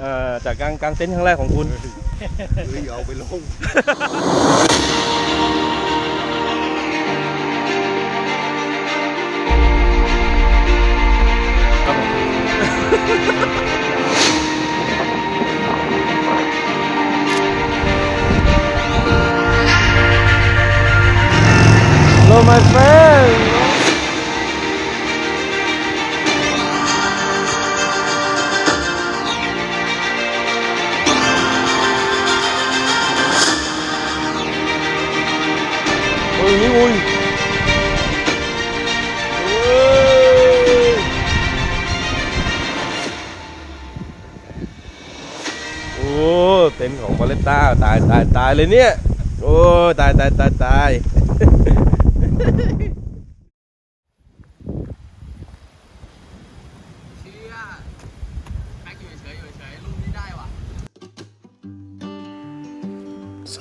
เอ่อจากการกางเต็นท์ครั้งแรกของคุณ เฮ้ยเอาไปลงครับ อุ้ยอุ้ยเฮ้ยโอ้เต็นของบาเลต้าตายตายตายเลยเนี่ย โอ้ ตายตายตายตาย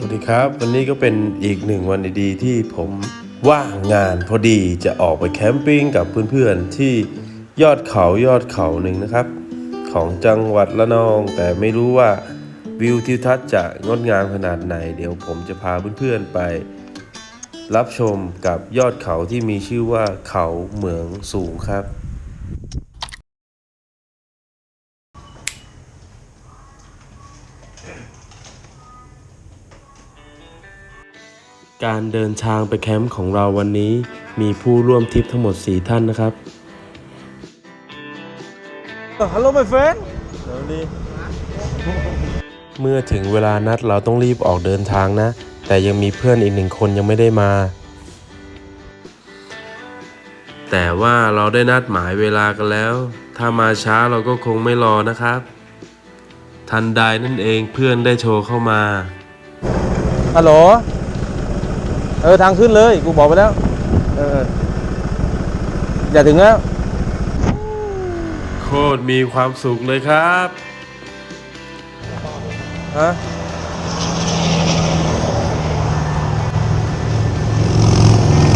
วัสดีครับ วันนี้ก็เป็นอีกหนึ่งวันดีๆ ที่ผมว่างงานพอดีจะออกไปแคมปิ้งกับเพื่อนๆที่ยอดเขายอดเขาหนึ่งนะครับ ของจังหวัดละนอง แต่ไม่รู้ว่าวิวทิวทัศน์จะงดงามขนาดไหน เดี๋ยวผมจะพาเพื่อนๆไป รับชมกับยอดเขาที่มีชื่อว่าเขาเหมืองสูงครับ การเดินทางไปแคมป์ของเราวันนี้ มีผู้ร่วมทริปทั้งหมด 4 ท่านนะครับฮัลโหล my friend เมื่อถึงเวลานัดเราต้องรีบออกเดินทางนะ แต่ยังมีเพื่อนอีกหนึ่งคนยังไม่ได้มา แต่ว่าเราได้นัดหมายเวลากันแล้ว ถ้ามาช้าเราก็คงไม่รอนะครับ ทันใดนั่นเองเพื่อนได้โทรเข้ามาฮัลโหล เออทางขึ้นเลย กูบอกไปแล้ว เอออย่าถึงแล้ว โคตรมีความสุขเลยครับฮะ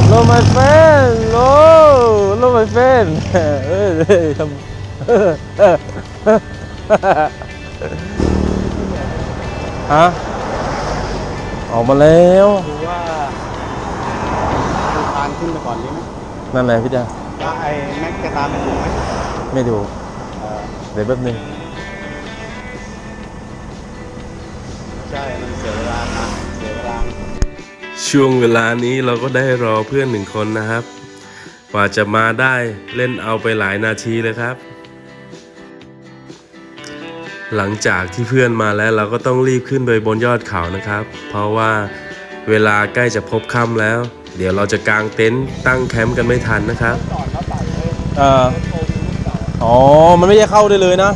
โลมาเฟนโลโลมาเฟนเออเออทำเออเออฮะออกมาแล้วดูว่าดูทาน ขึ้นไปก่อนดีไหมนั่นแหละพี่ดาว่าไอ้แม็กจะตามไปถูกไหมไม่ดู เออเดี๋ยวแป๊บนึงใช่ มันเสียเวลานะเสียเวลา ช่วงเวลานี้เราก็ได้รอเพื่อนหนึ่งคนนะครับ กว่าจะมาได้เล่นเอาไปหลายนาทีเลยครับ หลังจากที่เพื่อนมาแล้วเราก็ต้องรีบขึ้นไปบนยอดเขานะครับ เพราะว่าเวลาใกล้จะพบค่ำแล้ว เดี๋ยวเราจะกางเต็นท์ตั้งแคมป์กันไม่ทันนะครับเอ่ออ๋อ มันไม่ใช่เข้าได้เลยนะ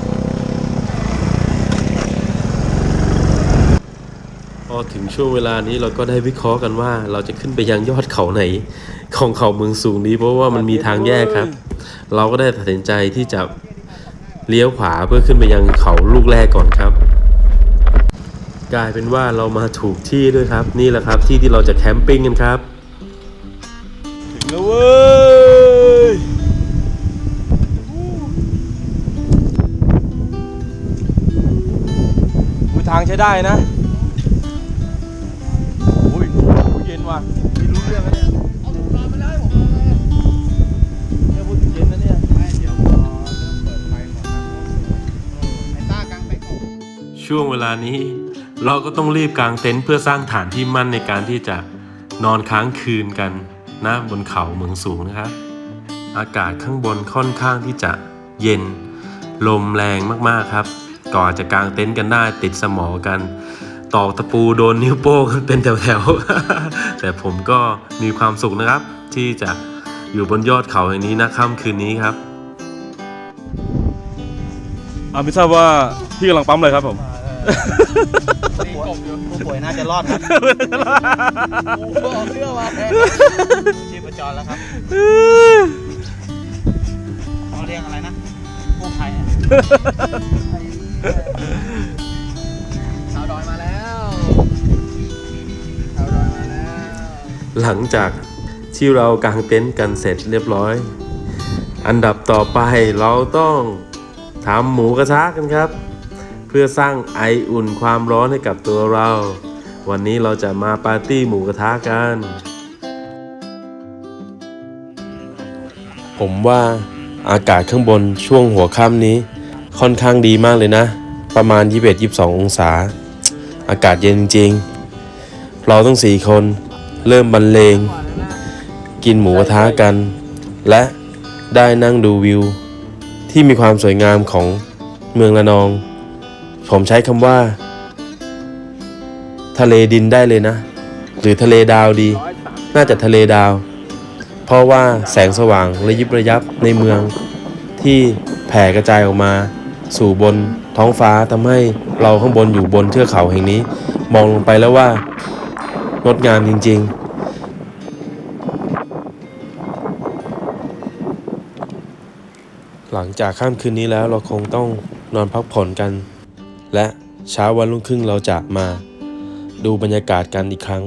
พอถึงช่วงเวลานี้เราก็ได้วิเคราะห์กันว่า เราจะขึ้นไปยังยอดเขาไหน ของเขาเมืองสูงนี้เพราะว่ามันมีทางแยกครับ เราก็ได้ตัดสินใจที่จะเลี้ยวขวาเพื่อขึ้นไปยังเขาลูกแรกก่อนครับ กลายเป็นว่าเรามาถูกที่ด้วยครับ นี่แหละครับที่ที่เราจะแคมปิ้งกันครับางใช้ได้นะโอ้ยเย็นว่ะมีรู้เรื่องแล้วเนี่ยเอาถุงนอนมาแล้วให้ผมเอาเลยเนี่ยพูดถึงเย็นนะเนี่ย ไม่เดี๋ยวพอเริ่มเปิดไฟหมดนะไอ้ต้ากลางไปก่อนช่วงเวลานี้ เราก็ต้องรีบกางเต็นท์เพื่อสร้างฐานที่มั่นในการที่จะนอนค้างคืนกันนะบนเขาเมืองสูงนะครับ อากาศข้างบนค่อนข้างที่จะเย็นลมแรงมากๆครับ ก่อนจะกางเต็นท์กันได้ติดสมอกันตอกตะปูโดนนิ้วโป้งกันเป็นแถวๆ แต่ผมก็มีความสุขนะครับ ที่จะอยู่บนยอดเขาแห่งนี้นะค่ำคืนนี้ครับอาไม่ทราบว่าพี่กำลังปั๊มเลยครับผมตีกบอยู่ผู้ป่วยน่าจะรอดครับกูบอกเชื่อว่าแพ้ชีพจรแล้วครับเขาเรียกอะไรนะกู้ภัย อะชาวดอยมาแล้วชาวดอยมาแล้ว หลังจากที่เรากางเต็นท์กันเสร็จเรียบร้อย อันดับต่อไปเราต้องทำหมูกระทะกันครับ เพื่อสร้างไออุ่นความร้อนให้กับตัวเรา วันนี้เราจะมาปาร์ตี้หมูกระทะกัน ผมว่าอากาศข้างบนช่วงหัวค่ำนี้ ค่อนข้างดีมากเลยนะ ประมาณ 21-22 องศา อากาศเย็นจริง ๆ เราต้องสี่คนเริ่มบรรเลง กินหมูกระทะกัน และได้นั่งดูวิว ที่มีความสวยงามของเมืองละนอง ผมใช้คำว่า ทะเลดินได้เลยนะ หรือทะเลดาวดี น่าจะทะเลดาว เพราะว่าแสงสว่างระยิบระยับในเมืองที่แผ่กระจายออกมา สู่บนท้องฟ้าทำให้เราข้างบนอยู่บนเทือกเขาแห่งนี้ มองลงไปแล้วว่างดงามจริง ๆหลังจากข้ามคืนนี้แล้วเราคงต้องนอนพักผ่อนกัน และเช้าวันรุ่งขึ้นเราจะมาดูบรรยากาศกันอีกครั้ง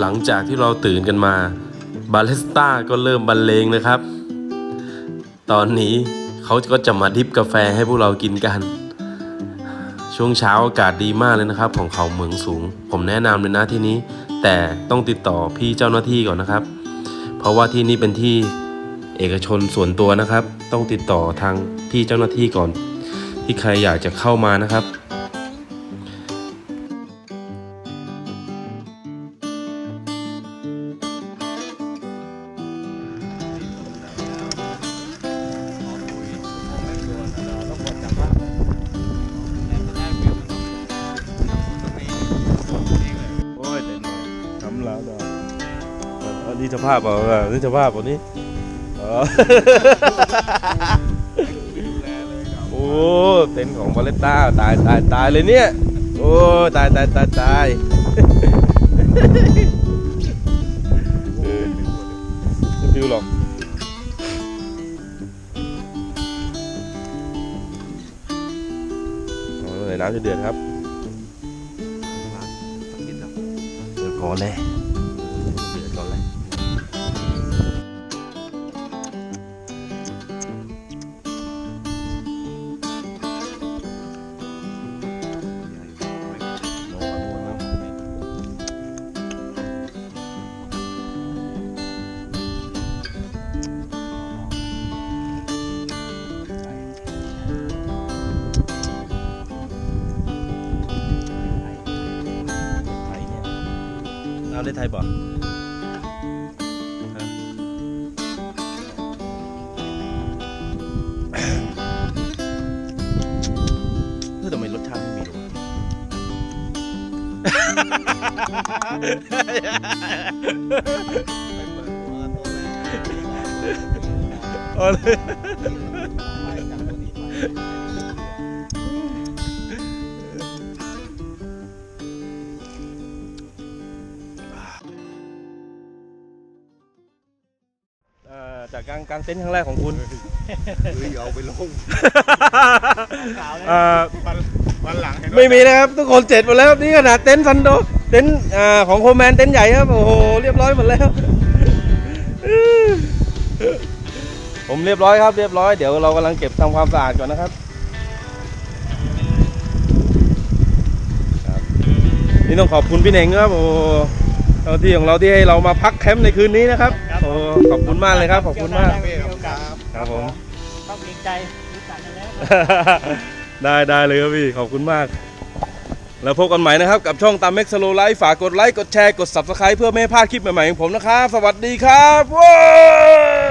หลังจากที่เราตื่นกันมาบาเลสต้าก็เริ่มบรรเลงนะครับ ตอนนี้เขาก็จะมาดิฟกาแฟให้พวกเรากินกัน ช่วงเช้าอากาศดีมากเลยนะครับ ของเขาเหมืองสูง ผมแนะนำเลยนะที่นี้ แต่ต้องติดต่อพี่เจ้าหน้าที่ก่อนนะครับ เพราะว่าที่นี่เป็นที่เอกชนส่วนตัวนะครับ ต้องติดต่อทางพี่เจ้าหน้าที่ก่อน ที่ใครอยากจะเข้ามานะครับ อันนี้สภาพเปล่าอะนี่สภาพเปล่านี่อ๋อโอ้เต็นท์ของวาเลนต้าตายตายตายเลยเนี่ยโอ้ตายตายตายตายเออไม่ฟิวหรอกโอ้ยน้ำจะเดือดครับเดือดก่อนเลย เอาได้ไทยบ่ฮะเฮ้ยทำไมรสชาติไม่มีหรอวะเอาเลยเอ่ กการกางเต็นท์ครั้งแรกของคุณเฮ้ยเอาไปลงเอ่อวันวันหลังเห็นว่าไม่มีนะครับ ทุกคนเสร็จหมดแล้วครับนี่ขนาดเต็นท์ซันโดเต็นท์อ่าของโคแมนเต็นท์ใหญ่ครับ โอ้โหเรียบร้อยหมดแล้ว ผมเรียบร้อยครับ เรียบร้อยเดี๋ยวเรากำลังเก็บทำความสะอาดก่อนนะครับครับนี่ต้องขอบคุณพี่เน่งนะครับโอ้โหเจ้าที่ของเราที่ให้เรามาพักแคมป์ในคืนนี้นะครับโอ้ ขอบคุณมากเลยครับ ขอบคุณมากเป้ครับครับผม ต้องเกรงใจรู้จักกันแล้วได้ได้เลยครับพี่ ขอบคุณมาก แล้วพบกันใหม่นะครับ กับช่องตามเม็กสโลไลฟ์ฝากกดไลค์ กดแชร์ กด subscribe เพื่อไม่ให้พลาดคลิปใหม่ๆของผมนะครับ สวัสดีครับว้าว